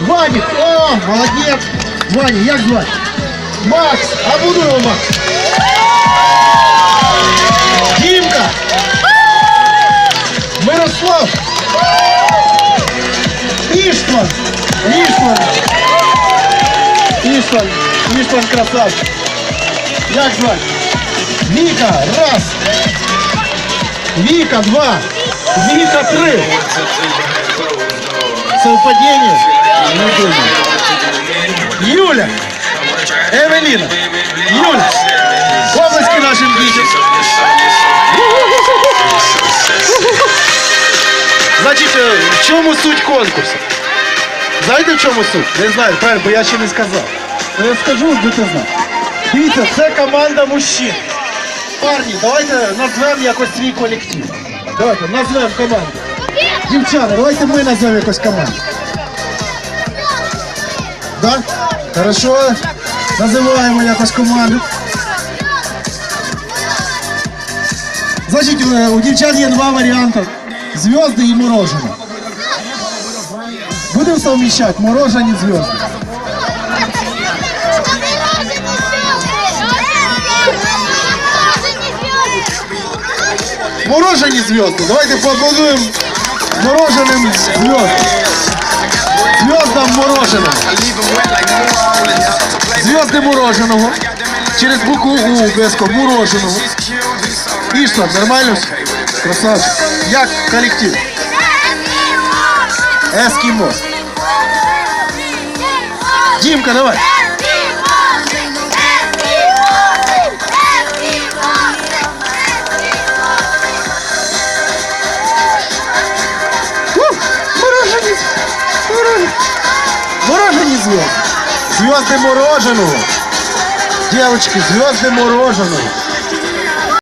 Вадик, о, молодець. Ваня, як звати? Макс, а буду його Макс. Дімка. Мирослав. Іштван. Іштван. Іштван. Іштван красавчик. Як звати? Віка, раз. Віка, два. Віка, три. Совпадение? Юля. Евеліна. Юля. Обласки нашим дітям. Значить, е, в чому суть конкурсу? Знаєте, в чому суть? Не знаю, правильно, бо я ще не сказав. Я скажу, будете знати. Дивіться, це команда мужчин. Парні, давайте назвемо якось свій колектив. Давайте, назвемо команду. Дівчата, давайте ми назвемо якось команду. Да? Хорошо. Називаємо якось команду. Значить, е, у дівчат є два варіанти. Зв'язки і морожене. Будемо совміщати морожені зв'язки. Морожені зв'язки. Давайте поаплодуємо мороженим зв'язкам. Мороженого. Зв'язки мороженого. Через букву У обов'язково мороженого. Іштван, нормально? все? Красавчик. Як колектив? Ескімо. Дімка, давай. Зв'язки. Зв'язки мороженого. Девочки, звезды мороженого.